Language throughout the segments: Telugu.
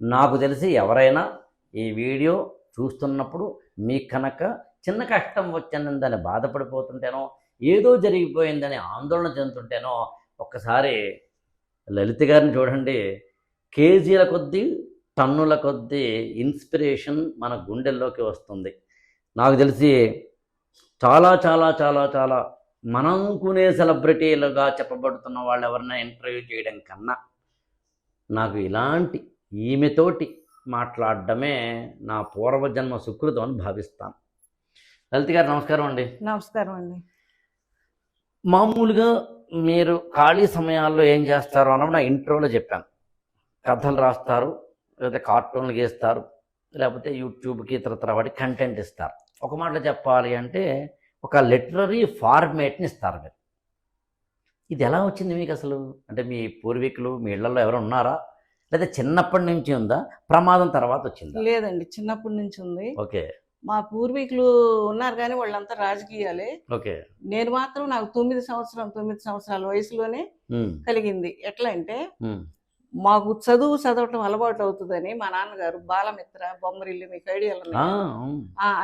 నాకు తెలిసి ఎవరైనా ఈ వీడియో చూస్తున్నప్పుడు మీకు కనుక చిన్న కష్టం వచ్చిందని బాధపడిపోతుంటేనో ఏదో జరిగిపోయిందని ఆందోళన చెందుతుంటేనో ఒక్కసారి లలిత గారిని చూడండి. కేజీల కొద్దీ టన్నుల కొద్దీ ఇన్స్పిరేషన్ మన గుండెల్లోకి వస్తుంది. నాకు తెలిసి చాలా చాలా చాలా చాలా మనం సెలబ్రిటీలుగా చెప్పబడుతున్న వాళ్ళు ఎవరైనా ఇంటర్వ్యూ చేయడం కన్నా నాకు ఇలాంటి ఈమెతోటి మాట్లాడడమే నా పూర్వజన్మ సుకృతం అని భావిస్తాను లలిత గారు నమస్కారం అండి. నమస్కారం అండి. మామూలుగా మీరు ఖాళీ సమయాల్లో ఏం చేస్తారు అన్నప్పుడు నా ఇంట్రోలో చెప్పాను. కథలు రాస్తారు లేకపోతే కార్టూన్లు గీస్తారు లేకపోతే యూట్యూబ్కి ఇతరతర వాటి కంటెంట్ ఇస్తారు. ఒక మాటలో చెప్పాలి అంటే ఒక లిటరరీ ఫార్మేట్ని ఇస్తారు మీరు. ఇది ఎలా వచ్చింది మీకు అసలు? అంటే మీ పూర్వీకులు మీ ఇళ్ళలో ఎవరు ఉన్నారా? లేదా చిన్నప్పటి నుంచి ఉందా? ప్రమాదం తర్వాత వచ్చిందా? లేదండి చిన్నప్పటి నుంచి ఉంది. ఓకే. మా పూర్వీకులు ఉన్నారు కానీ వాళ్ళంతా రాజకీయాలే. ఓకే. నేను మాత్రం నాకు తొమ్మిది సంవత్సరం తొమ్మిది సంవత్సరాల వయసులోనే కలిగింది. ఎట్లా అంటే మాకు చదువు చదవటం అలవాటు అవుతుందని మా నాన్నగారు బాలమిత్ర బొమ్మరిల్లు మీకు ఐడియాలు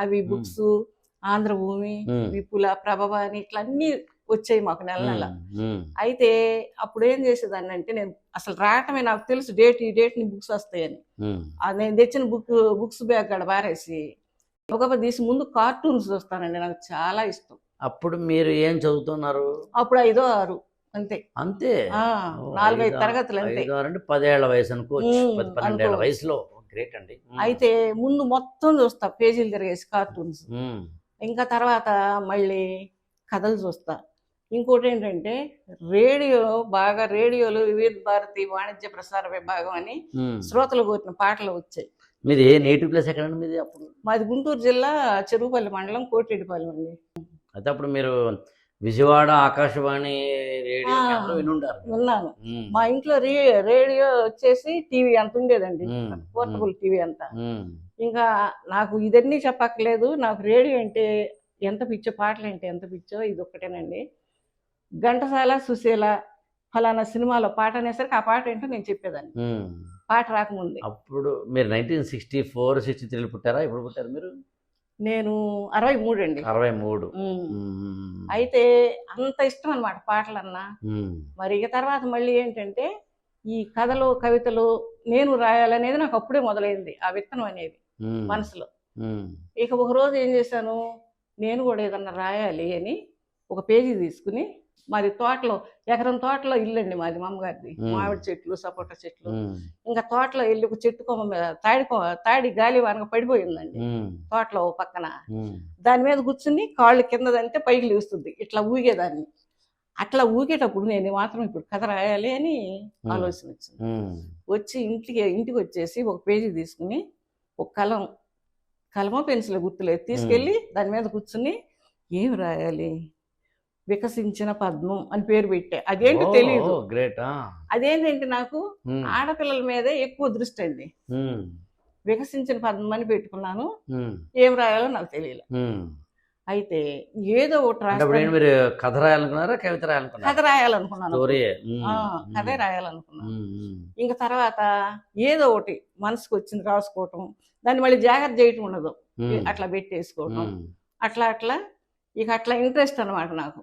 అవి బుక్స్ ఆంధ్రభూమి విపుల ప్రభవ అని ఇట్లా అన్ని వచ్చాయి మాకు నెల నెల. అయితే అప్పుడు ఏం చేసేదాన్ని అంటే నేను అసలు రావటమే నాకు తెలుసు డేట్ ఈ డేట్ని బుక్స్ వస్తాయని. నేను తెచ్చిన బుక్ బుక్స్ బ్యాగ్ గడ పారేసి ఒక తీసి ముందు కార్టూన్స్ చూస్తానండి నాకు చాలా ఇష్టం. అప్పుడు మీరు ఏం చదువుతున్నారు? అప్పుడు ఐదో ఆరు అంతే. అంతే? నాలుగైదు ఐదా- తరగతులు అంతే. అంటే పదేళ్ళ వయసు అనుకోవచ్చు పది పన్నెండేళ్ళ. వయసులో. గ్రేట్ అండి. అయితే ముందు మొత్తం చూస్తా పేజీలు తిరిగేసి కార్టూన్స్. ఇంకా తర్వాత మళ్ళీ కథలు చూస్తా. ఇంకోటి ఏంటంటే రేడియో బాగా రేడియోలో వివిధ భారతి వాణిజ్య ప్రసార విభాగం అని. శ్రోతలు కోరిన పాటలు వచ్చాయి. మీది ఏ నేటివ్ ప్లేస్ ఎక్కడండి మీది అప్పుడు? మాది గుంటూరు జిల్లా చెరువుపల్లి మండలం కోటిరెడ్డిపాలెం అండి. అయితే అప్పుడు మీరు విజయవాడ ఆకాశవాణి రేడియో వినుండారు. విన్నాను. మా ఇంట్లో రేడియో వచ్చేసి టీవీ అంత ఉండేదండి. పోర్టబుల్ టీవీ అంతా. ఇంకా నాకు ఇదన్నీ చెప్పక్కర్లేదు. నాకు రేడియో అంటే ఎంత పిచ్చో పాటలు అంటే ఎంత పిచ్చో ఇది ఒక్కటేనండి ఘంటసాల సుశీల ఫలానా సినిమాలో పాట అనేసరికి ఆ పాట ఏంటో నేను చెప్పేదాన్ని. పాట రాకముందే. అప్పుడు మీరు నైన్టీన్ సిక్స్టీ ఫోర్ సిక్స్టీ త్రీలో పుట్టారా? ఎప్పుడు పుట్టారు మీరు? నేను అరవై మూడు అండి. అరవై మూడు. అయితే అంత ఇష్టం అనమాట పాటలన్నా. మరి ఇక తర్వాత మళ్ళీ ఏంటంటే ఈ కథలు కవితలు నేను రాయాలనేది నాకు అప్పుడే మొదలైంది ఆ విత్తనం అనేది మనసులో. ఇక ఒక రోజు ఏం చేశాను నేను కూడా ఏదన్నా రాయాలి అని ఒక పేజీ తీసుకుని మాది తోటలో ఎకరం తోటలో ఇల్లు అండి మాది మా అమ్మగారిది మ్మ్. మామిడి చెట్లు సపోటా చెట్లు. ఇంకా తోటలో వెళ్ళి ఒక చెట్టు కొమ్మ మీద తాడి తాడి గాలి వానక పడిపోయిందండి. తోటలో పక్కన. దాని మీద కూర్చుని కాళ్ళు కిందదంటే పైకి లేస్తుంది. ఇట్లా ఊగేదాన్ని. అట్లా ఊగేటప్పుడు నేను మాత్రం ఇప్పుడు కథ రాయాలి అని ఆలోచన వచ్చింది. వచ్చి ఇంటికి ఇంటికి వచ్చేసి ఒక పేజీ తీసుకుని ఒక కలం కలమో పెన్సిల్ గుర్తులేదు. తీసుకెళ్ళి దాని మీద కూర్చుని ఏం రాయాలి? వికసించిన పద్మం అని పేరు పెట్టా. అదేంటో తెలియదు గ్రేట్. అదేంటంటే నాకు ఆడపిల్లల మీదే ఎక్కువ దృష్టి అండి వికసించిన పద్మం అని పెట్టుకున్నాను. ఏం రాయాలో నాకు తెలియలే. ఉమ్. అయితే ఏదో ఒకటి మీరు కథ రాయాలనుకున్నారా కవిత రాయాలనుకున్నారా? కథ రాయాలనుకున్నాను. కథే రాయాలనుకున్నాను. ఇంకా తర్వాత ఏదో ఒకటి మనసుకు వచ్చింది రాసుకోవటం. దాన్ని మళ్ళీ జాగ్రత్త చేయటం ఉండదు. అట్లా పెట్టేసుకోవటం. అట్లా అట్లా ఇక అట్లా ఇంట్రెస్ట్ అనమాట నాకు.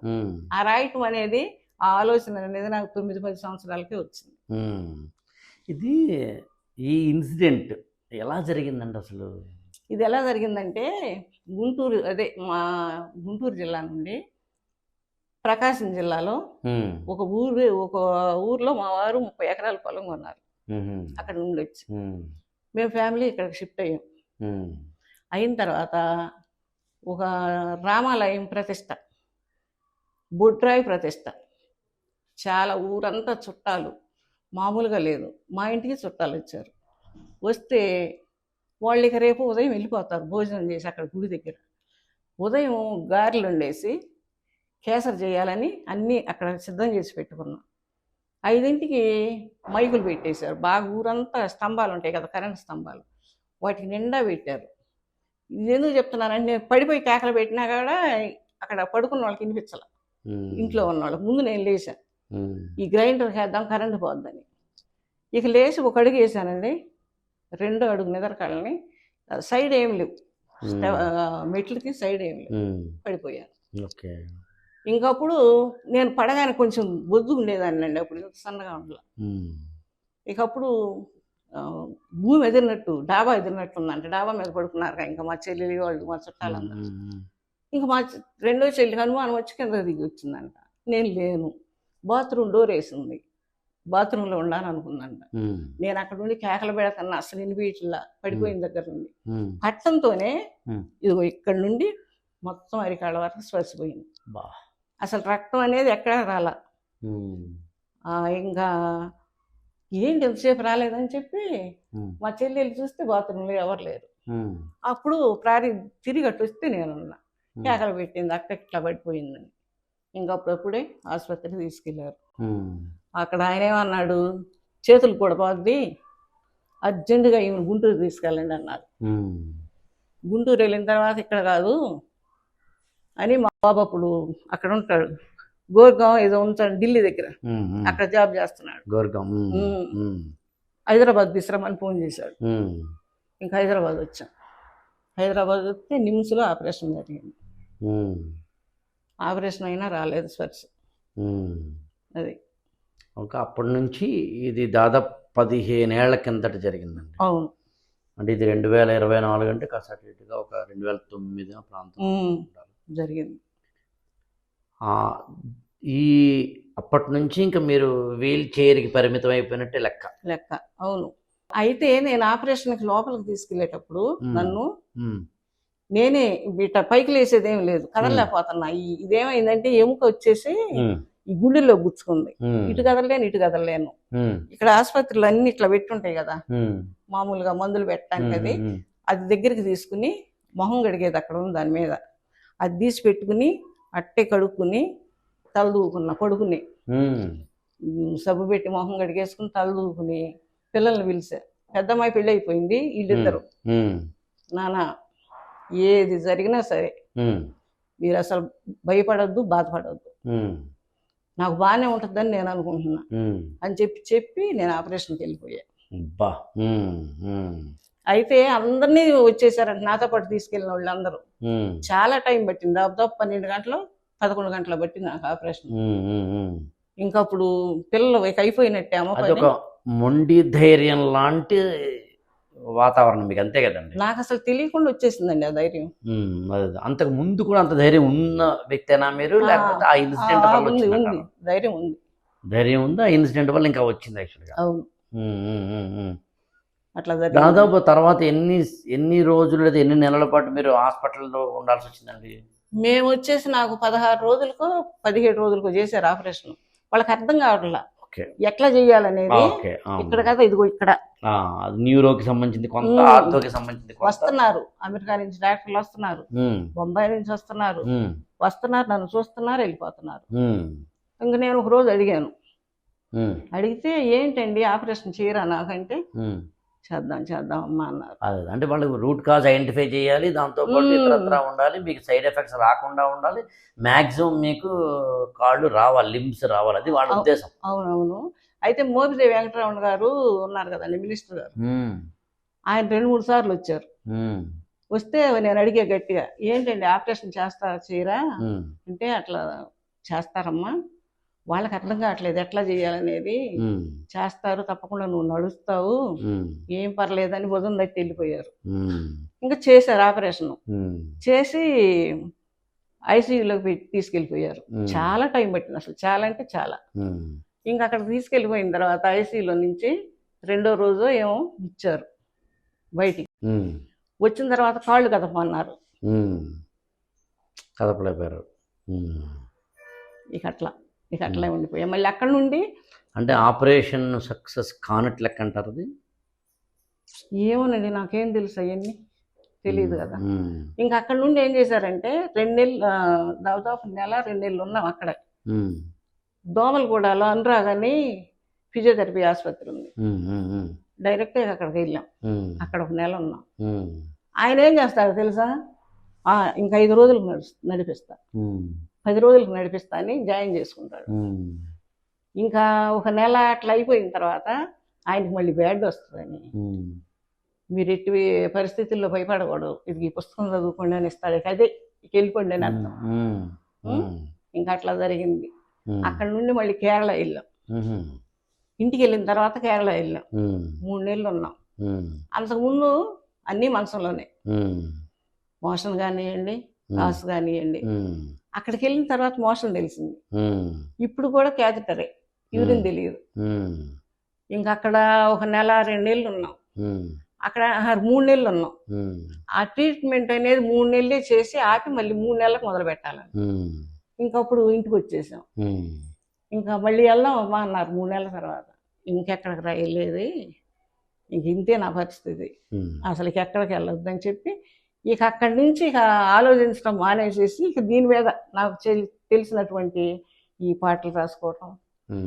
ఆ రాయటం అనేది ఆ ఆలోచన అనేది నాకు తొమ్మిది పది సంవత్సరాలకే వచ్చింది. ఇది ఈ ఇన్సిడెంట్ ఎలా జరిగిందండి అసలు? ఇది ఎలా జరిగిందంటే గుంటూరు అదే మా గుంటూరు జిల్లా నుండి ప్రకాశం జిల్లాలో ఒక ఊరు ఒక ఊర్లో మా వారు ముప్పై ఎకరాల పొలం కొన్నారు. అక్కడ నుండి వచ్చి. మేము ఫ్యామిలీ ఇక్కడికి షిఫ్ట్ అయ్యాం. అయిన తర్వాత ఒక రామాలయం ప్రతిష్ట బొడ్రాయి ప్రతిష్ట. చాలా ఊరంతా చుట్టాలు. మామూలుగా లేదు. మా ఇంటికి చుట్టాలు వచ్చారు. వస్తే వాళ్ళు ఇక రేపు ఉదయం వెళ్ళిపోతారు భోజనం చేసి అక్కడ గుడి దగ్గర. ఉదయం గారెలు వండేసి కేసరి చేయాలని అన్నీ అక్కడ సిద్ధం చేసి పెట్టుకున్నాం. ఐదింటికి మైకులు పెట్టేశారు. బాగా ఊరంతా స్తంభాలు ఉంటాయి కదా కరెంట్ స్తంభాలు. వాటికి నిండా పెట్టారు. ఇది ఎందుకు చెప్తున్నానంటే నేను పడిపోయి కేకలు పెట్టినా కూడా అక్కడ పడుకున్న వాళ్ళకి వినిపించాల. ఇంట్లో ఉన్న వాళ్ళకి ముందు నేను లేచాను. ఈ గ్రైండర్ వేద్దాం కరెంట్ పోద్దని. ఇక లేచి ఒక అడుగు వేసానండి. రెండు అడుగు నిద్రకాళ్ళని. సైడ్ ఏం లేవు. మెట్లకి సైడ్ ఏం లేవు. పడిపోయాను. ఓకే. ఇంకప్పుడు నేను పడగానే కొంచెం బొద్దు ఉండేదాన్ని అండి అప్పుడు సన్నగా ఉండాలి. ఉమ్, ఇక అప్పుడు ఆ, భూమి ఎదిరినట్టు డాబా ఎదిరినట్టు ఉందంట డాబా మీద పడుకున్నారు ఇంకా మా చెల్లెలి వాళ్ళు మా చుట్టాలందరూ. ఇంకా మా రెండో చెల్లికి అనుమానం వచ్చి కింద దిగి వచ్చిందంట. నేను లేను. బాత్రూమ్ డోర్ వేసింది. బాత్రూంలో ఉండాలని అనుకుందంట నేను అక్కడ నుండి కేకలు పెడతాను. అసలు వినిపించలా పడిపోయిన దగ్గర నుండి. పట్టంతోనే. ఇదిగో ఇక్కడ నుండి మొత్తం అరికాళ్ళ వరకు స్పర్శపోయింది. అసలు రక్తం అనేది ఎక్కడ రాలా. ఇంకా ఏంటి ఎంతసేపు రాలేదని చెప్పి మా చెల్లెలు చూస్తే బాత్రూంలో ఎవరు లేరు. అప్పుడు ప్రారి తిరిగి అటు వస్తే నేనున్నా కేకలు పెట్టింది అక్క ఇట్లా పడిపోయిందని. ఇంకా అప్పుడప్పుడే ఆసుపత్రికి తీసుకెళ్ళారు ఉమ్, అక్కడ ఆయన ఏమన్నాడు చేతులు కూడా పోద్ది అర్జెంటుగా ఈమెను గుంటూరు తీసుకెళ్ళండి అన్నారు. గుంటూరు వెళ్ళిన తర్వాత ఇక్కడ కాదు అని మా బాబు అప్పుడు అక్కడ ఉంటాడు. గోర్గాం ఏదో ఉంటాడు ఢిల్లీ దగ్గర. అక్కడ జాబ్ చేస్తున్నాడు. గోర్గం హైదరాబాద్ తీసుకురమ్మని ఫోన్ చేశాడు. ఇంకా హైదరాబాద్ వచ్చాం. హైదరాబాద్ వస్తే నిమ్స్లో ఆపరేషన్ జరిగింది. ఆపరేషన్ అయినా రాలేదు స్పర్శ. అది. ఒక అప్పటి నుంచి ఇది దాదాపు పదిహేనేళ్ళ కిందట జరిగిందండి. అవును. అంటే ఇది రెండు వేల ఇరవై నాలుగు అంటే కాస్త ఒక రెండు వేల తొమ్మిది ప్రాంతం. జరిగింది. ఈ అప్పటి నుంచి ఇంకా మీరు వీల్ చైర్కి పరిమితం అయిపోయినట్టే లెక్క. లెక్క. అవును. అయితే నేను ఆపరేషన్కి లోపలికి తీసుకెళ్ళేటప్పుడు ఉమ్. నన్ను నేనే ఇట్ట పైకి లేసేది లేదు. కదలలేకపోతున్నా. ఇదేమైందంటే ఎముక వచ్చేసి ఈ గుండెల్లో గుచ్చుకుంది. ఇటు కదలలేను ఇటు కదలలేను. ఇక్కడ ఆసుపత్రులు అన్ని ఇట్లా పెట్టుంటాయి కదా. మామూలుగా మందులు పెట్టడానికి అది. అది దగ్గరికి తీసుకుని మొహం కడిగేది అక్కడ ఉంది దాని మీద. అది తీసి పెట్టుకుని అట్టే కడుక్కుని తల దూకున్నా ఉమ్, సబ్బు పెట్టి మొహం కడిగేసుకుని తల దూకుని పిల్లల్ని పిలిచా. పెద్దమ్మాయి పెళ్ళి అయిపోయింది వీళ్ళిద్దరు. నాన్న ఏది జరిగినా సరే మీరు అసలు భయపడొద్దు బాధపడొద్దు. నాకు బాగానే ఉంటుందని నేను అనుకుంటున్నా. అని చెప్పి చెప్పి నేను ఆపరేషన్కి వెళ్ళిపోయా. అయితే అందరినీ వచ్చేసారంట నాతో పాటు తీసుకెళ్ళిన వాళ్ళందరూ. చాలా టైం పట్టింది. దాదాపు పన్నెండు గంటలు పదకొండు గంటలు పట్టింది నాకు ఆపరేషన్. ఇంకా అప్పుడు పిల్లలు ఇక అయిపోయినట్టే అమ్మ పని అదొక మొండి ధైర్యం లాంటి వాతావరణం మీకు అంతే కదండి. నాకు అసలు తెలియకుండా వచ్చేసిందండి ఆ ధైర్యం. అంతకు ముందు కూడా అంత ధైర్యం ఉన్న వ్యక్తేనా మీరు? ఆ, లేకపోతే ఆ ఇన్సిడెంట్ వల్ల ఉంది ధైర్యం ఉంది. ధైర్యం ఉంది? ఆ ఇన్సిడెంట్ వల్ల ఇంకా వచ్చింది యాక్చువల్గా అవును. అట్లా దాదాపు తర్వాత ఎన్ని ఎన్ని రోజులు లేదా ఎన్ని నెలల పాటు మీరు హాస్పిటల్లో ఉండాల్సి వచ్చిందండి? మేము వచ్చేసి నాకు పదహారు రోజులకో పదిహేడు రోజులకో చేశారు ఆపరేషన్. వాళ్ళకి అర్థం కావట్లా. ఎట్లా చేయాలనేది. ఇక్కడ కదా ఇదిగో ఇక్కడ. న్యూరోకి సంబంధించింది కొంత. ఆర్థోకి సంబంధించింది వస్తున్నారు. అమెరికా నుంచి డాక్టర్లు వస్తున్నారు. బొంబాయి నుంచి వస్తున్నారు. వస్తున్నారు నన్ను చూస్తున్నారు వెళ్ళిపోతున్నారు. ఇంక నేను ఒక రోజు అడిగాను. అడిగితే ఏంటండి ఆపరేషన్ చేయరా నాకంటే. చేద్దాం చేద్దాం అమ్మా అన్నారు అంటే వాళ్ళు రూట్ కాజ్ ఐడెంటిఫై చేయాలి దాంతో పాటు. ఇతరత్ర ఉండాలి మీకు సైడ్ ఎఫెక్ట్స్ రాకుండా ఉండాలి మాక్సిమం మీకు కాళ్ళు రావాలి లిమ్స్ రావాలి అది వాళ్ళ ఉద్దేశం అవునవును అయితే మోపిదేవి వెంకటరమణ గారు ఉన్నారు కదండి మినిస్టర్ గారు. ఆయన రెండు మూడు సార్లు వచ్చారు. వస్తే నేను అడిగే గట్టిగా ఏంటండి ఆపరేషన్ చేస్తారా చేయరా. అంటే అట్లా చేస్తారమ్మా వాళ్ళకి అర్థం కావట్లేదు ఎట్లా చేయాలనేది. చేస్తారు తప్పకుండా నువ్వు నడుస్తావు. ఏం పర్లేదని భుజం తట్టి వెళ్ళిపోయారు. ఇంకా చేశారు ఆపరేషన్. చేసి ఐసీయూలోకి తీసుకెళ్ళిపోయారు. చాలా టైం పట్టింది అసలు చాలా అంటే చాలా. ఇంకా అక్కడ తీసుకెళ్ళిపోయిన తర్వాత ఐసీయూలో నుంచి రెండో రోజు ఏమో ఇచ్చారు బయటికి. వచ్చిన తర్వాత కాళ్ళు కదపమన్నారు. కదపలేపారు. ఇక అట్లా ఇక అట్లా ఉండిపోయా మళ్ళీ అక్కడ నుండి అంటే ఆపరేషన్ సక్సెస్ కానట్లు లెక్క అంటారు అది ఏమోనండి నాకేం తెలుసు అవన్నీ తెలియదు కదా. ఇంకా అక్కడ నుండి ఏం చేశారంటే రెండు నెలలు దాదాపు నెల రెండు నెలలు ఉన్నాం అక్కడ. దోమలగూడలో అనురాగాని ఫిజియోథెరపీ ఆసుపత్రి ఉంది. డైరెక్ట్గా అక్కడికి వెళ్ళాం. అక్కడ ఒక నెల ఉన్నాం. ఆయన ఏం చేస్తాడు తెలుసా ఇంకా ఐదు నడుస్ నడిపిస్తా. పది రోజులకు నడిపిస్తా అని జాయిన్ చేసుకుంటాడు. ఇంకా ఒక నెల అట్లా అయిపోయిన తర్వాత ఆయనకి మళ్ళీ బ్యాడ్ వస్తుందని. మీరు ఎట్టి పరిస్థితుల్లో భయపడకూడదు. ఇది ఈ పుస్తకం చదువుకోండి అని ఇస్తాడు. అదే ఇక వెళ్ళిపోండి అని అర్థం ఇంకా అట్లా జరిగింది. అక్కడ నుండి మళ్ళీ కేరళ వెళ్ళాం. ఇంటికి వెళ్ళిన తర్వాత కేరళ వెళ్ళాం. మూడు నెలలు ఉన్నాం. అంతకుముందు అన్నీ ఉమ్, మోషన్ కానివ్వండి కాసు కానివ్వండి. అక్కడికి వెళ్ళిన తర్వాత మోషన్ తెలిసింది. ఇప్పుడు కూడా క్యాథెటరే. యూరిన్. తెలియదు. ఇంకా అక్కడ ఒక నెల రెండు నెలలు ఉన్నాం. అక్కడ మూడు నెలలు ఉన్నాం. ఆ ట్రీట్మెంట్ అనేది మూడు నెలలే చేసి ఆపి మళ్ళీ మూడు నెలలకు మొదలు పెట్టాలని. ఇంకప్పుడు ఇంటికి వచ్చేసాం. ఇంకా మళ్ళీ వెళ్దాం అమ్మా అన్నారు మూడు నెలల తర్వాత. ఇంకెక్కడికి రా వెళ్ళేది? ఇంక ఇంతే నా పరిస్థితి. అసలు ఎక్కడికి వెళ్ళొద్దు అని చెప్పి ఇక అక్కడి నుంచి ఇక ఆలోచించడం మానేసేసి ఇక దీని మీద నాకు తెలి- తెలిసినటువంటి ఈ పాటలు రాసుకోవటం.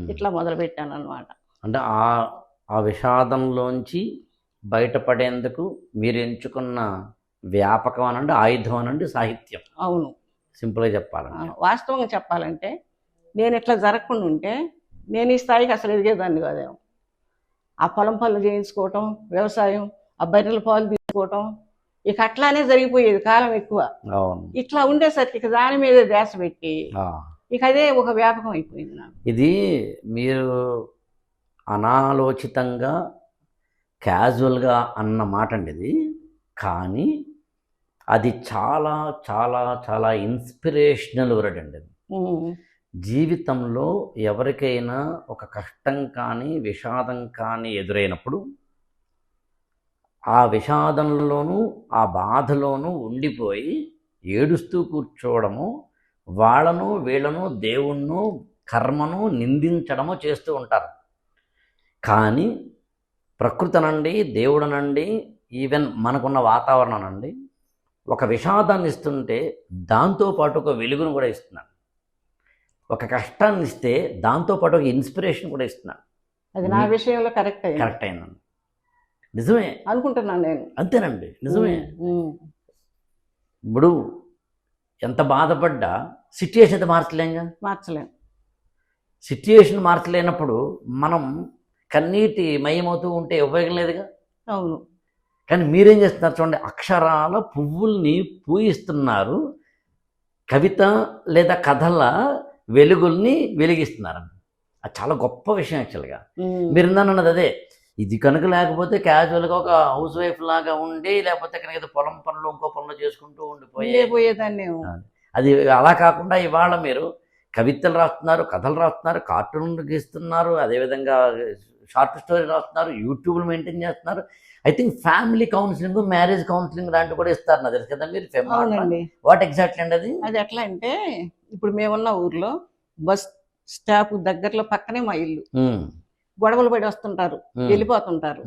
ఇట్లా మొదలు పెట్టాను అనమాట అంటే ఆ ఆ విషాదంలోంచి బయటపడేందుకు మీరు ఎంచుకున్న వ్యాపకం అనండి ఆయుధం అనండి సాహిత్యం. అవును. సింపుల్గా ఆ, చెప్పాలంటే వాస్తవంగా చెప్పాలంటే నేను ఇట్లా జరగకుండా ఉంటే నేను ఈ స్థాయికి అసలు ఎదిగేదాన్ని కాదేమో. ఆ పొలం పనులు చేయించుకోవటం వ్యవసాయం ఆ బర్రెల పాలు తీసుకోవటం ఇక అట్లానే జరిగిపోయేది కాలం ఎక్కువ. అవును. ఇట్లా ఉండేసరికి ఇక దాని మీదే ధ్యాస పెట్టి. ఇక అదే ఒక వ్యాపకం అయిపోయింది నాకు. ఇది మీరు అనాలోచితంగా క్యాజువల్గా అన్న మాట అండి ఇది. కానీ అది చాలా చాలా చాలా ఇన్స్పిరేషనల్ వర్డ్ అండి అది జీవితంలో ఎవరికైనా ఒక కష్టం కానీ విషాదం కానీ ఎదురైనప్పుడు ఆ విషాదంలోనూ ఆ బాధలోనూ ఉండిపోయి ఏడుస్తూ కూర్చోవడము వాళ్ళను వీళ్ళను దేవుణ్ణు కర్మను నిందించడము చేస్తూ ఉంటారు. కానీ ప్రకృతనండి దేవుడనండి ఈవెన్ మనకున్న వాతావరణం అండి ఒక విషాదాన్ని ఇస్తుంటే దాంతోపాటు ఒక వెలుగును కూడా ఇస్తున్నాడు. ఒక కష్టాన్ని ఇస్తే దాంతోపాటు ఒక ఇన్స్పిరేషన్ కూడా ఇస్తున్నాడు. అది నా విషయంలో కరెక్ట్ కరెక్ట్ అయిందండి. నిజమే. అనుకుంటున్నాను నేను. అంతేనండి. నిజమే. ఇప్పుడు ఎంత బాధపడ్డా సిట్యుయేషన్ అయితే మార్చలేంగా? మార్చలేం. సిట్యుయేషన్ మార్చలేనప్పుడు మనం కన్నీటి మయమవుతూ ఉంటే ఉపయోగం లేదుగా? అవును. కానీ మీరేం చేస్తున్నారు చూడండి అక్షరాల పువ్వుల్ని పూయిస్తున్నారు కవిత లేదా కథల వెలుగుల్ని వెలిగిస్తున్నారు అది చాలా గొప్ప విషయం యాక్చువల్గా. మీరు అన్నది అదే ఇది కనుక లేకపోతే క్యాజువల్గా ఒక హౌస్ వైఫ్ లాగా ఉండి లేకపోతే కనుక పొలం పనులు ఇంకో పనులు చేసుకుంటూ ఉండిపోయి ఉండిపోయేదాన్ని. నేను. అది అలా కాకుండా ఇవాళ మీరు కవితలు రాస్తున్నారు కథలు రాస్తున్నారు కార్టూన్లు గీస్తున్నారు అదేవిధంగా షార్ట్ స్టోరీ రాస్తున్నారు యూట్యూబ్లు మెయింటైన్ చేస్తున్నారు. I think family counselling marriage counselling లాంటివి కూడా ఇస్తారు. నాకు తెలుసు కదా మీరు వాట్ ఎగ్జాక్ట్లీ అండి అది? అది ఎట్లా అంటే ఇప్పుడు మేమున్న ఊర్లో బస్ స్టాప్ దగ్గరలో పక్కనే మా ఇల్లు. గొడవలు పడి వస్తుంటారు వెళ్ళిపోతుంటారు.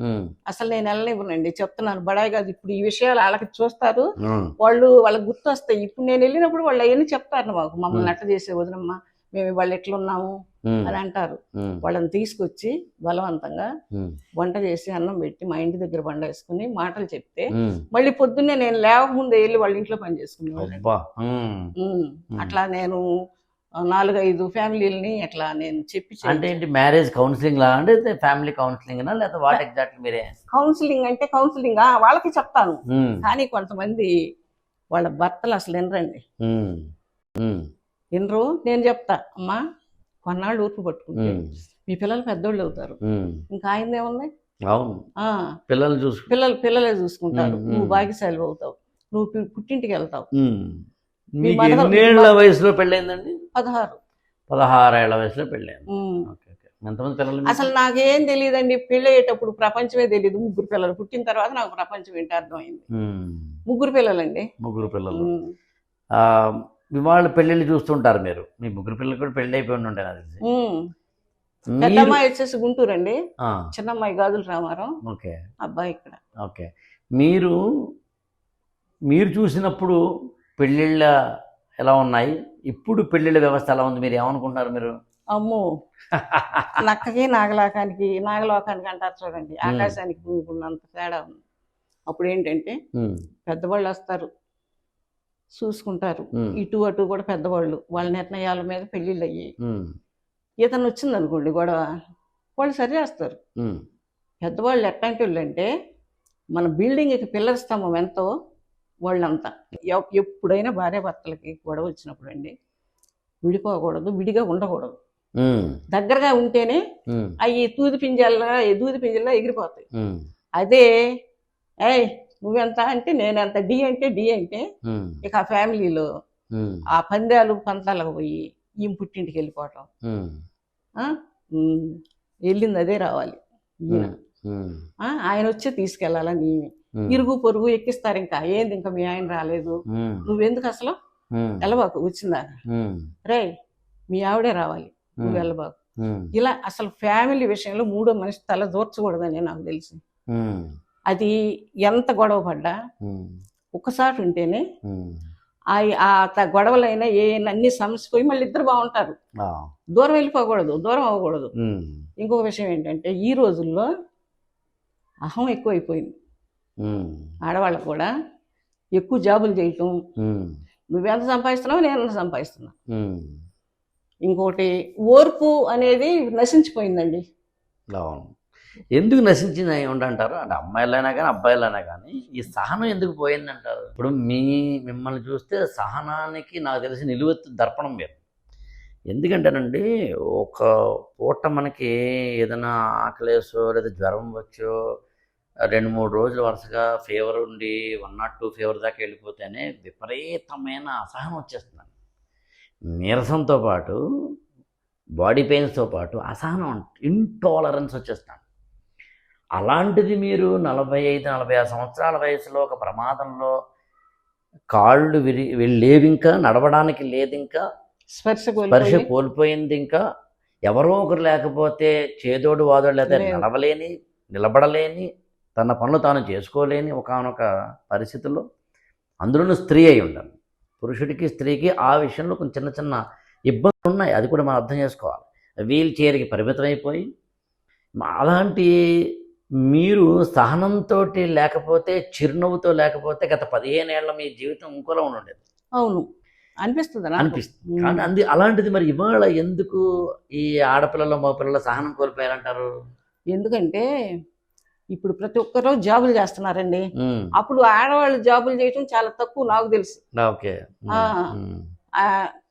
అసలు నేను వెళ్ళనివ్వనండి చెప్తున్నాను. బడాయి కాదు ఇప్పుడు ఈ విషయాలు వాళ్ళకి చూస్తారు. వాళ్ళు వాళ్ళకి గుర్తు వస్తాయి ఇప్పుడు నేను వెళ్ళినప్పుడు వాళ్ళు అవన్నీ చెప్తారు మాకు. మమ్మల్ని. అట్ట చేసే వదినమ్మ మేము వాళ్ళు ఎట్లున్నాము అని అంటారు. వాళ్ళని తీసుకొచ్చి బలవంతంగా వంట చేసి అన్నం పెట్టి మా ఇంటి దగ్గర బండ వేసుకుని మాటలు చెప్తే. మళ్ళీ పొద్దున్నే నేను లేవకముందే వెళ్ళి వాళ్ళ ఇంట్లో పని చేసుకునేవాళ్ళం అబ్బా. ఉమ్. ఉమ్. ఉమ్. అట్లా నేను నాలుగైదు ఫ్యామిలీలని అట్లా నేను చెప్పి అంటే ఏంటి మ్యారేజ్ కౌన్సిలింగ్ లా అంటే ఫ్యామిలీ కౌన్సిలింగ్ లేదా వాట్ ఎగ్జాక్ట్లీ మీరే? కౌన్సిలింగ్ అంటే కౌన్సిలింగ్? వాళ్ళకి చెప్తాను. కానీ కొంతమంది వాళ్ళ భర్తలు అసలు వినరండి. వినరు. నేను చెప్తా అమ్మా కొన్నాళ్ళు ఊర్పు పట్టుకుంటే మీ పిల్లలు పెద్దోళ్ళు అవుతారు. ఇంకా ఆయనదే ఉంది అవును. ఆ, పిల్లలు చూసు పిల్లలు పిల్లలే చూసుకుంటారు. నువ్వు. భాగ్యశాలి అవుతావు. నువ్వు పుట్టింటికి వెళ్తావు. వయసులో పెళ్ళైందండి పదహారు. పదహారేళ్ళ వయసులో ఎంతమంది పిల్లలు మీకు? అసలు నాకేం తెలియదండి పెళ్ళి అయ్యేటప్పుడు ప్రపంచమే తెలియదు ముగ్గురు పిల్లలు పుట్టిన తర్వాత నాకు ప్రపంచం ఏంటి అర్థమైంది. ముగ్గురు పిల్లలండి. ముగ్గురు పిల్లలు. వాళ్ళ పెళ్ళిళ్ళు చూస్తుంటారు మీరు. మీ ముగ్గురు పిల్లలు కూడా పెళ్ళి అయిపోయి ఉండే నాకు తెలిసి. పెద్దమ్మాయి వచ్చేసి గుంటూరు అండి చిన్నమ్మాయి గాజుల రామారావు. ఓకే. అబ్బాయి ఇక్కడ. ఓకే. మీరు మీరు చూసినప్పుడు పెళ్ళిళ్ళ ఎలా ఉన్నాయి? ఇప్పుడు పెళ్ళిళ్ళ వ్యవస్థ ఎలా ఉంది? మీరు ఏమనుకుంటున్నారు మీరు? అమ్మో. నక్కకి నాగలోకానికి నాగలోకానికి అంటారు చూడండి. ఆకాశానికి భూమికున్నంత తేడా ఉంది. అప్పుడు ఏంటంటే పెద్దవాళ్ళు వస్తారు. చూసుకుంటారు. ఇటు అటు కూడా పెద్దవాళ్ళు. వాళ్ళ నిర్ణయాల మీద పెళ్ళిళ్ళు అయ్యాయి ఉమ్, ఇతను వచ్చింది అనుకోండి గొడవ. వాళ్ళు సరి చేస్తారు. ఉమ్, పెద్దవాళ్ళు ఎట్లాంటి వాళ్ళు అంటే మన బిల్డింగ్కి పిల్లర్ స్తంభం ఎంతో వాళ్ళంతా. ఎప్- ఎప్పుడైనా భార్య భర్తలకి గొడవ వచ్చినప్పుడు అండి విడిపోకూడదు విడిగా ఉండకూడదు. దగ్గరగా ఉంటేనే అవి తూది పింజల్లా దూది పింజల్లా ఎగిరిపోతాయి. అదే ఏయ్ నువ్వెంత అంటే నేనెంత డి అంటే డి అంటే ఇక ఆ ఫ్యామిలీలో ఆ పందాలు పంతాలకు పోయి ఈమె పుట్టింటికి వెళ్ళిపోవటం. వెళ్ళింది అదే రావాలి? ఆయన వచ్చి తీసుకెళ్ళాలని ఈమె. ఇరుగు పొరుగు ఎక్కిస్తారు ఇంకా. ఏంది ఇంకా మీ ఆయన రాలేదు? నువ్వెందుకు అసలు? వెళ్ళబాకు వచ్చిందాక ఉమ్, రే మీ ఆవిడే రావాలి. నువ్వు వెళ్ళబాకు. ఇలా అసలు ఫ్యామిలీ విషయంలో మూడో మనిషి తల దూర్చకూడదని నాకు తెలిసి. అది ఎంత గొడవ పడ్డా? ఉమ్, ఒక్కసారి ఉంటేనే ఆ గొడవలైనా ఏ అన్ని సమస్య పోయి మళ్ళీ ఇద్దరు బాగుంటారు. దూరం వెళ్ళిపోకూడదు దూరం అవ్వకూడదు. ఇంకొక విషయం ఏంటంటే ఈ రోజుల్లో అహం ఎక్కువైపోయింది. ఆడవాళ్ళకు కూడా ఎక్కువ జాబులు చేయటం. నువ్వెంత సంపాదిస్తున్నావు నేను ఎంత సంపాదిస్తున్నా. ఇంకోటి ఓర్పు అనేది నశించిపోయిందండి. అవును. ఎందుకు నశించింది అయి ఉండంటారు? అంటే అమ్మాయిలైనా కానీ అబ్బాయిలైనా కానీ ఈ సహనం ఎందుకు పోయిందంటారు? ఇప్పుడు మీ మిమ్మల్ని చూస్తే సహనానికి నాకు తెలిసి నిలువెత్తు దర్పణం మీరు ఎందుకంటేనండి ఒక పూట మనకి ఏదైనా ఆకలేసో లేదా జ్వరం వచ్చో రెండు మూడు రోజులు వరుసగా ఫీవర్ ఉండి వన్ నాట్ టూ ఫీవర్ దాకా వెళ్ళిపోతేనే విపరీతమైన అసహనం వచ్చేస్తుంది నీరసంతో పాటు బాడీ పెయిన్స్తో పాటు అసహనం ఇంటాలరెన్స్ వచ్చేస్తాను అలాంటిది మీరు నలభై ఐదు నలభై ఆరు సంవత్సరాల వయసులో ఒక ప్రమాదంలో కాళ్ళు విరి లేవు ఇంకా నడవడానికి లేదు ఇంకా స్పర్శ స్పర్శ కోల్పోయి కోల్పోయింది ఇంకా ఎవరో ఒకరు లేకపోతే చేదోడు వాదోడు లేకపోతే లేదు. నడవలేని నిలబడలేని తన పనులు తాను చేసుకోలేని ఒకానొక పరిస్థితుల్లో అందులోనూ స్త్రీ అయి ఉండాలి. పురుషుడికి స్త్రీకి ఆ విషయంలో కొంచెం చిన్న చిన్న ఇబ్బందులు ఉన్నాయి అది కూడా మనం అర్థం చేసుకోవాలి. వీల్ చైర్కి పరిమితం అయిపోయి అలాంటి మీరు సహనంతో లేకపోతే చిరునవ్వుతో లేకపోతే గత పదిహేను ఏళ్ళ మీ జీవితం ఇంకోలా ఉండేది అవును. అనిపిస్తుంది. అనిపిస్తుంది. కానీ అంది అలాంటిది మరి ఇవాళ ఎందుకు ఈ ఆడపిల్లలు మగ పిల్లల సహనం కోల్పోయారంటారు? ఎందుకంటే ఇప్పుడు ప్రతి ఒక్కరు జాబులు చేస్తున్నారండి. అప్పుడు ఆడవాళ్ళు జాబులు చేయటం చాలా తక్కువ నాకు తెలుసు.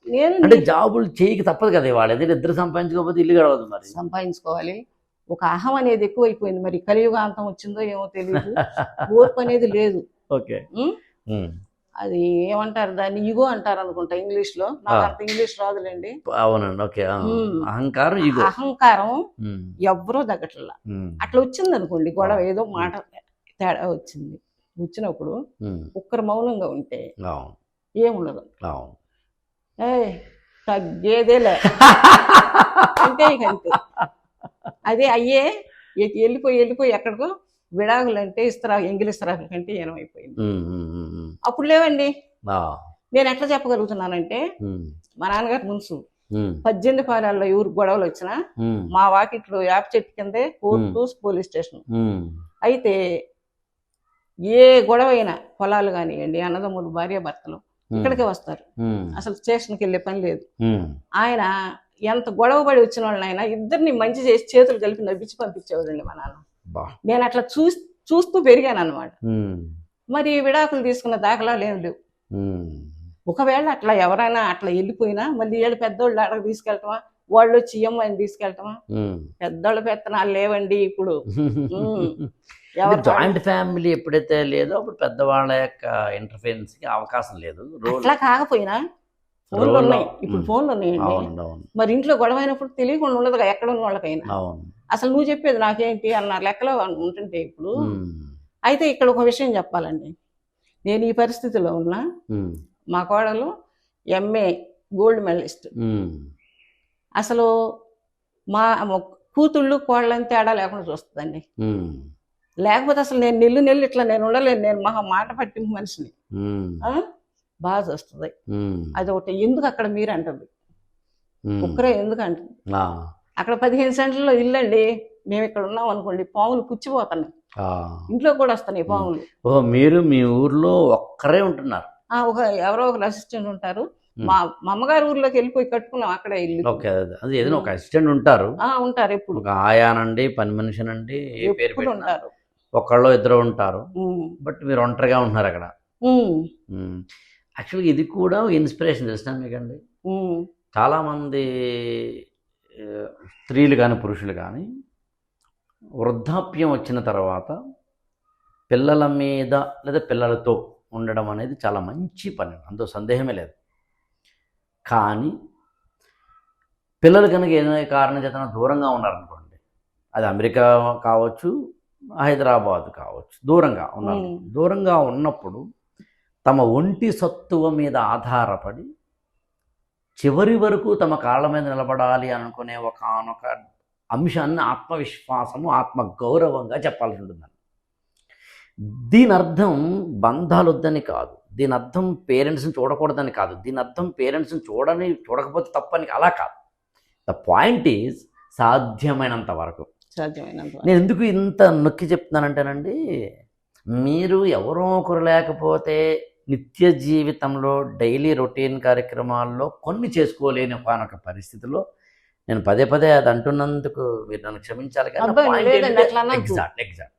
నేను అంటే జాబులు చేయక తప్పదు కదా వాళ్ళు ఎదురు ఇద్దరు సంపాదించుకోకపోతే ఇల్లు గడవదు మరి. సంపాదించుకోవాలి. ఒక అహం అనేది ఎక్కువైపోయింది. మరి కలియుగాంతం వచ్చిందో ఏమో తెలియదు ఓర్పు అనేది లేదు. ఓకే. అది ఏమంటారు దాన్ని? ఇగో అంటారు అనుకుంటా ఇంగ్లీష్లో నాకు. అంత ఇంగ్లీష్ రాదులేండి. అవునండి ఓకే. అహంకారం ఇగో అహంకారం తగ్గట్లా. ఉమ్, అట్లా వచ్చింది అనుకోండి గొడవ ఏదో మాట తేడా వచ్చింది. వచ్చినప్పుడు ఒక్కరు మౌనంగా ఉంటే ఏముండదు ఏ తగ్గేదేలే. అంతే ఇక అంతే. అదే అయ్యే వెళ్ళిపోయి వెళ్ళిపోయి ఎక్కడికో విడాకులు అంటే ఇస్తరా ఎంగిలి ఇస్తరాకుల కంటే ఏమైపోయింది. అప్పుడు లేవండి. నేను ఎట్లా చెప్పగలుగుతున్నానంటే మా నాన్నగారు మున్సు పద్దెనిమిది పాలల్లో ఎవరు గొడవలు వచ్చినా మా వాకిట్లో యాప చెట్టు కిందే కోర్టు పోలీస్ స్టేషన్. అయితే ఏ గొడవ అయినా పొలాలు కానివ్వండి అన్నదమ్ములు భార్య భర్తలు ఇక్కడికే వస్తారు. అసలు స్టేషన్కి వెళ్ళే పని లేదు. ఆయన ఎంత గొడవ పడి వచ్చిన వాళ్ళని ఆయన ఇద్దరిని మంచి చేసి చేతులు కలిపి నవ్వించి పంపించేవాడండి మా నాన్న. నేను అట్లా చూ చూస్తూ పెరిగాను అనమాట మరి విడాకులు తీసుకున్న దాఖలాలు ఏం లేవు. ఒకవేళ అట్లా ఎవరైనా అట్లా వెళ్ళిపోయినా మళ్ళీ వీళ్ళు పెద్దోళ్ళు అడగ తీసుకెళ్ళటమా? వాళ్ళు వచ్చి ఇయ్యమ్మని తీసుకెళ్ళటమా? ఉమ్. పెద్దోళ్ళ పెత్తనాలు లేవండి ఇప్పుడు. జాయింట్ ఫ్యామిలీ ఎప్పుడైతే లేదో అప్పుడు పెద్దవాళ్ళ యొక్క ఇంటర్ఫిరెన్స్కి అవకాశం లేదు. అట్లా కాకపోయినా ఫోన్లు ఉన్నాయి. ఇప్పుడు. ఫోన్లు ఉన్నాయండి. మరి ఇంట్లో గొడవ అయినప్పుడు తెలియకుండా ఉండదుగా ఎక్కడ ఉన్న వాళ్ళకైనా. అవును. అసలు నువ్వు చెప్పేది నాకేంటి అన్న లెక్కలో ఉంటుంటే ఇప్పుడు అయితే ఇక్కడ ఒక విషయం చెప్పాలండి. నేను ఈ పరిస్థితిలో ఉన్నా మా కోడలు ఎంఏ గోల్డ్ మెడలిస్ట్. అసలు మా కూతుళ్ళు కోళ్ళని తేడా లేకుండా చూస్తుందండి. లేకపోతే అసలు నేను నెల్లు నెల్లు ఇట్లా నేను ఉండలేను. నేను మహా మాట పట్టింపు మనిషిని? బాగా చూస్తుంది. అది ఒకటి ఎందుకు అక్కడ మీరు అంటుంది. ఒక్కరే ఎందుకు అంటుంది? అక్కడ పదిహేను సెంట్లలో ఇల్లు అండి మేము ఇక్కడ ఉన్నాం అనుకోండి పాములు పుచ్చిపోతున్నాయి. ఇంట్లో కూడా వస్తున్నాయి పాములు. ఓ మీరు మీ ఊర్లో ఒక్కరే ఉంటున్నారు. ఒక ఎవరో ఒకరు అసిస్టెంట్ ఉంటారు. మా మా అమ్మగారి ఊర్లోకి వెళ్ళిపోయి కట్టుకున్నాం అక్కడే ఇల్లు. ఓకే అదే ఏదైనా ఒక అసిస్టెంట్ ఉంటారు. ఉంటారు ఎప్పుడు. ఒక ఆయానండి పని మనిషినండి ఏ పేరు ఉంటారు. ఒకళ్ళు ఇద్దరు ఉంటారు. బట్ మీరు ఒంటరిగా ఉంటున్నారు అక్కడ. యాక్చువల్గా ఇది కూడా ఇన్స్పిరేషన్ తెలిసిన మీకండి? చాలామంది స్త్రీలు కానీ పురుషులు కానీ వృద్ధాప్యం వచ్చిన తర్వాత పిల్లల మీద లేదా పిల్లలతో ఉండడం అనేది చాలా మంచి పని. అందులో సందేహమే లేదు. కానీ పిల్లలు కనుక ఏదైనా కారణం చేత దూరంగా ఉన్నారనుకోండి అది అమెరికా కావచ్చు హైదరాబాద్ కావచ్చు దూరంగా ఉన్నారు. దూరంగా ఉన్నప్పుడు తమ ఒంటి సత్తువ మీద ఆధారపడి చివరి వరకు తమ కాళ్ళ మీద నిలబడాలి అనుకునే ఒకనొక అంశాన్ని ఆత్మవిశ్వాసము ఆత్మ గౌరవంగా చెప్పాల్సి ఉంటుందని దీని అర్థం బంధాలు వద్దని కాదు. దీని అర్థం పేరెంట్స్ని చూడకూడదని కాదు. దీని అర్థం పేరెంట్స్ని చూడని చూడకపోతే తప్పని అలా కాదు. ద పాయింట్ ఈజ్ సాధ్యమైనంత వరకు. సాధ్యమైనంత వరకు. నేను ఎందుకు ఇంత నొక్కి చెప్తున్నానంటేనండి మీరు ఎవరో ఒకరు లేకపోతే నిత్య జీవితంలో డైలీ రొటీన్ కార్యక్రమాల్లో కొన్ని చేసుకోలేని ఒకనొక పరిస్థితిలో నేను పదే పదే అది అంటున్నందుకు మీరు నన్ను క్షమించాలి అనొద్దు. ఎగ్జాక్ట్ ఎగ్జాక్ట్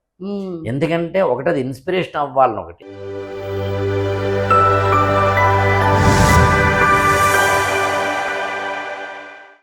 ఎందుకంటే ఒకటి అది ఇన్స్పిరేషన్ అవ్వాలని ఒకటి